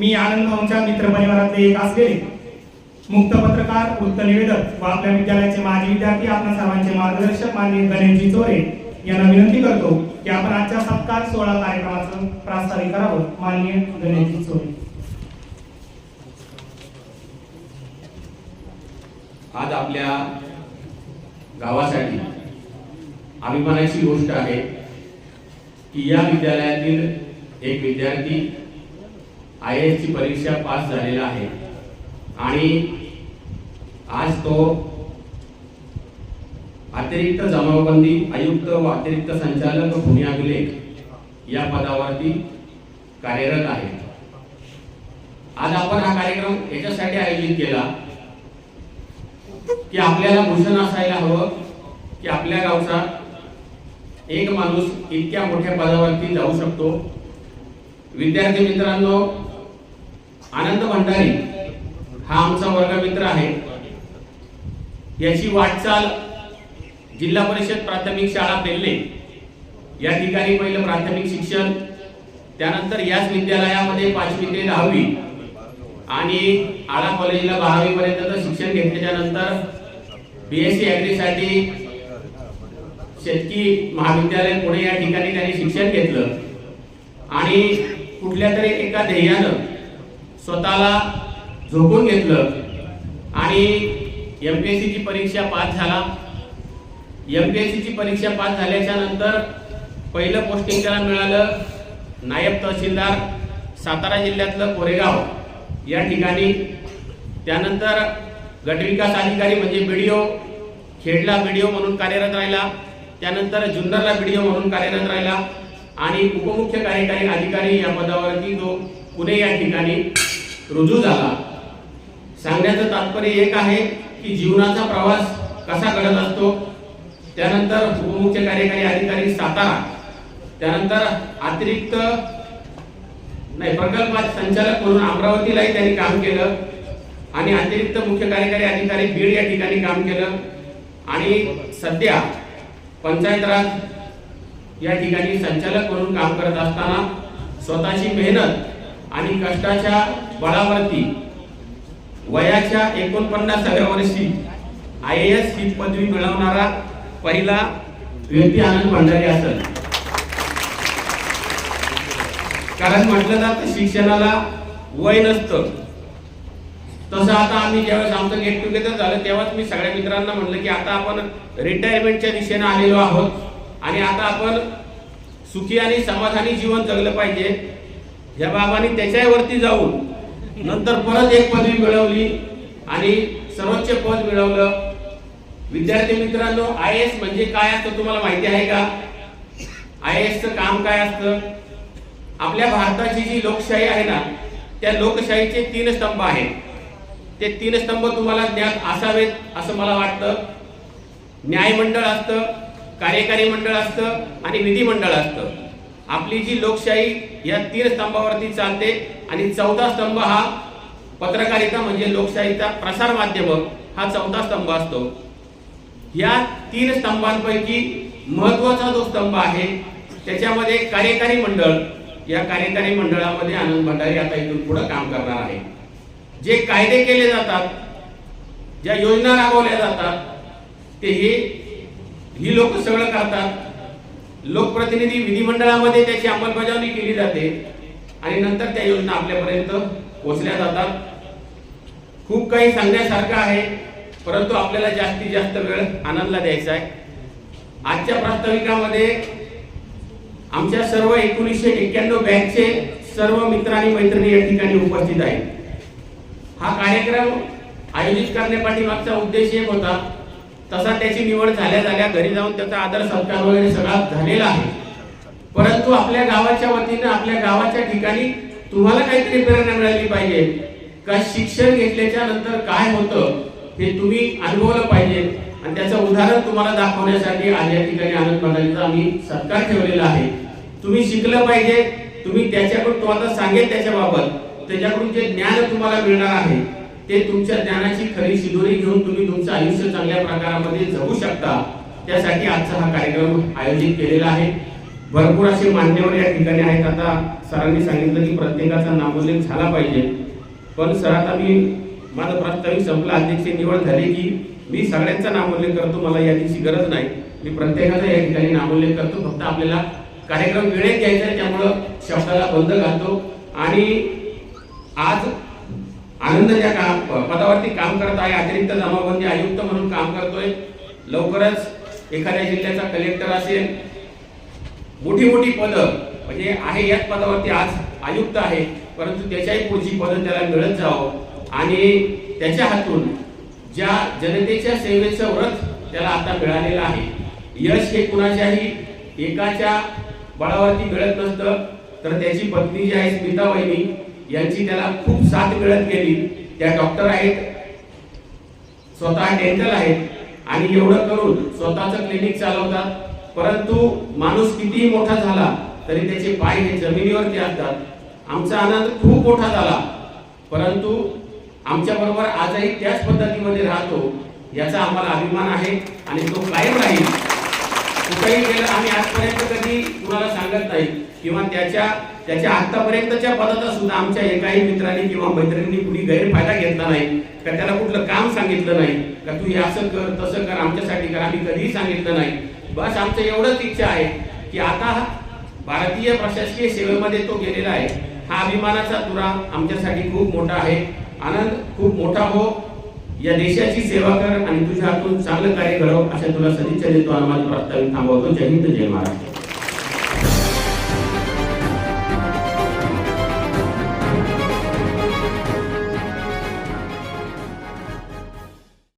मी आनंद भाऊंच्या मित्र परिवारातले एक असलेले मुक्त पत्रकार वृत्त निवेदक व आपल्या विद्यालयाचे माजी विद्यार्थी आपल्या सर्वांचे मार्गदर्शक माननीय गणेशजी चोरे यांना विनंती करतो की आपण आजच्या सत्कार सोहळा कार्यक्रमाचं प्रास्ताविक करावं. माननीय गणेशजी चोरे. आज आपल्या गावासाठी अभिमानाची गोष्ट आहे की या विद्यालयातील एक विद्यार्थी आय एस ची परीक्षा पास झालेला आहे. आणि आज तो अतिरिक्त जमावबंदी आयुक्त व अतिरिक्त संचालक भूमी अभिलेख या पदावरती कार्यरत आहे. आज आपण हा कार्यक्रम याच्यासाठी आयोजित केला की आपल्याला भूषण असायला हवं की आपल्या गावचा एक माणूस इतक्या मोठ्या पदावरती जाऊ शकतो. विद्यार्थी मित्रांनो आनंद भंडारी हा आमचा वर्गमित्र आहे. याची वाटचाल जिल्हा परिषद प्राथमिक शाळा पेल्ले. या ठिकाणी पहिलं प्राथमिक शिक्षण त्यानंतर याच विद्यालयामध्ये पाचवी ते दहावी आणि आळा कॉलेजला बारावी पर्यंत शिक्षण घेतल्याच्या नंतर बी एस सी ॲग्रीसाठी शेतकी महाविद्यालय पुणे या ठिकाणी त्यांनी शिक्षण घेतलं. आणि कुठल्या तरी एका ध्येयानं स्वतःला झोपून घेतलं आणि एम पी एस सीची परीक्षा पास झाला. एम पी एस सीची परीक्षा पास झाल्याच्यानंतर पहिलं पोस्टिंग त्याला मिळालं नायब तहसीलदार सातारा जिल्ह्यातलं कोरेगाव. या ठिकाणी. त्यानंतर गटविकास अधिकारी म्हणजे बीडीओ खेडला बीडीओ म्हणून कार्यरत राहिला. त्यानंतर जुन्नरला बीडीओ म्हणून कार्यरत राहिला. आणि उपमुख्य कार्यकारी अधिकारी या पदावरती जो पुणे या ठिकाणी रुजू झाला. सांगण्याचं तात्पर्य एक आहे की जीवनाचा प्रवास कसा घडत असतो? त्यानंतर उपमुख्य कार्यकारी अधिकारी सातारा त्यानंतर अतिरिक्त नाही प्रकल्पात संचालक म्हणून अमरावतीलाही त्यांनी काम केलं आणि अतिरिक्त मुख्य कार्यकारी अधिकारी बीड या ठिकाणी काम केलं. आणि सध्या पंचायत राज या ठिकाणी संचालक म्हणून काम करत असताना स्वतःची मेहनत आणि कष्टाच्या बळावरती वयाच्या एकोणपन्नासाव्या वर्षी आय एस ही पदवी मिळवणारा पहिला व्यक्ती आनंद भंडारी असेल. कारण म्हटलं जात शिक्षणाला वय नसतं. तसं आता आम्ही ज्यावेळेस आमचं गेट टुगेदर झालं तेव्हाच मी सगळ्या मित्रांना म्हणलं की आता आपण रिटायरमेंटच्या दिशेने आलेलो आहोत. आणि आता आपण सुखी आणि समाधानी जीवन जगलं पाहिजे. या बाबांनी त्याच्यावरती जाऊन नंतर परत एक पदवी मिळवली आणि सर्वोच्च पद मिळवलं. विद्यार्थी मित्रांनो आय एस म्हणजे काय असतं तुम्हाला माहिती आहे का? आय एसचं काम काय असतं? आपल्या भारताची जी लोकशाही आहे ना त्या लोकशाहीचे तीन स्तंभ आहेत. ते तीन स्तंभ तुम्हाला ज्ञात असावेत असं मला वाटतं. न्यायमंडळ असतं कार्यकारी मंडळ असतं आणि विधिमंडळ असतं. आपली जी लोकशाही या तीन स्तंभावरती चालते आणि चौथा स्तंभ हा पत्रकारिता म्हणजे लोकशाहीचा प्रसार माध्यम हा चौथा स्तंभ असतो. या तीन स्तंभांपैकी महत्त्वाचा जो स्तंभ आहे त्याच्यामध्ये कार्यकारी मंडळ या कार्यकारी मंडळामध्ये आनंद भंडारी आता इथून पुढे काम करणार आहे. जे कायदे केले जातात ज्या योजना राबवल्या जातात ते हे ही लोक सगळं करतात. लोकप्रतिनिधी विधिमंडळामध्ये त्याची अंमलबजावणी केली जाते आणि नंतर त्या योजना आपल्यापर्यंत पोहोचल्या जातात. खूप काही सांगण्यासारखं आहे परंतु आपल्याला जास्तीत जास्त वेळ आनंदला द्यायचा आहे. आजच्या प्रास्ताविकामध्ये आमच्या सर्व एकोणीसशे एक्क्याण्णव बँकचे सर्व मित्र आणि मैत्रिणी या ठिकाणी उपस्थित आहेत. हा कार्यक्रम आयोजित करण्यापाठीमागचा उद्देश एक होता. तसा त्याची निवड झाल्या झाल्या घरी जाऊन त्याचा आदर सत्कार वगैरे सगळा झालेला आहे. परंतु आपल्या गावाच्या वतीनं आपल्या गावाच्या ठिकाणी तुम्हाला काहीतरी प्रेरणा मिळाली पाहिजे. का शिक्षण घेतल्याच्या नंतर काय होतं हे तुम्ही अनुभवलं पाहिजे? आणि त्याचं उदाहरण तुम्हाला दाखवण्यासाठी आज या ठिकाणी आनंद मंडळीचा आम्ही सत्कार ठेवलेला आहे. तुम्ही शिकलं पाहिजे. तुम्ही त्याच्याकडून तो आता सांगेल त्याच्याबाबत. त्याच्याकडून जे ज्ञान तुम्हाला मिळणार आहे. ते तुमच्या ज्ञानाची खरी शिदोरी घेऊन तुम्ही तुमचं आयुष्य चांगल्या प्रकारामध्ये जगू शकता. त्यासाठी आजचा हा कार्यक्रम आयोजित केलेला आहे. भरपूर असे मान्यवर या ठिकाणी आहेत. आता सरांनी सांगितलं की प्रत्येकाचा नामोल्लेख झाला पाहिजे. पण सर आता मी माझं प्रास्ताविक संपलं. अध्यक्ष निवड झाली की मी सगळ्यांचा नामोल्लेख करतो. मला या दिवशी गरज नाही. मी प्रत्येकाचा या ठिकाणी नामोल्लेख करतो. फक्त आपल्याला कार्यक्रम वेळेत घ्यायचा त्यामुळं शब्दाला बंद घालतो. आणि आज आनंद ज्या काम पदावरती काम करत आहे अतिरिक्त जमाबंदी आयुक्त म्हणून काम करतोय. लवकरच एखाद्या जिल्ह्याचा कलेक्टर असेल. मोठी मोठी पदं म्हणजे आहे याच पदावरती आज आयुक्त आहे परंतु त्याच्याही पुढची पदं त्याला मिळत जावं. आणि त्याच्या हातून ज्या जनतेच्या सेवेचं व्रत त्याला आता मिळालेलं आहे. यश हे कुणाच्याही एकाच्या बळावरती मिळत नसतं तर त्याची पत्नी जी आहे स्मिता वहिनी यांची त्याला खूप साथ मिळत गेली. त्या डॉक्टर आहेत. स्वतः डेंटल आहेत. आणि एवढं करून स्वतःचं क्लिनिक चालवतात. परंतु माणूस कितीही मोठा झाला तरी त्याचे पाय हे जमिनीवरती असतात. आमचा आनंद खूप मोठा झाला. परंतु आमच्या बरोबर आजही त्याच पद्धतीमध्ये राहतो याचा आम्हाला अभिमान आहे आणि तो कायम राहील. कुठेही गेलं आम्ही आजपर्यंत कधी कुणाला सांगत नाही. किंवा त्याच्या त्याच्या आतापर्यंतच्या पदाचा सुद्धा आमच्या एकाही मित्रांनी किंवा मैत्रिणींनी कुणी गैरफायदा घेतला नाही का त्याला कुठलं काम सांगितलं नाही का तू हे असं कर तसं कर आमच्यासाठी कर आम्ही कधीही सांगितलं नाही. बस आमचं एवढंच इच्छा आहे की आता भारतीय प्रशासकीय सेवेमध्ये तो गेलेला आहे. हा अभिमानाचा तुरा आमच्यासाठी खूप मोठा आहे. आनंद खूप मोठा हो. या देशाची सेवा कर आणि तुझ्या हातून चांगलं कार्य घडव अशा तुला सदिच्छा देतो. आम्हाला प्रस्तावित थांबवतो. जय हिंद जय महाराष्ट्र.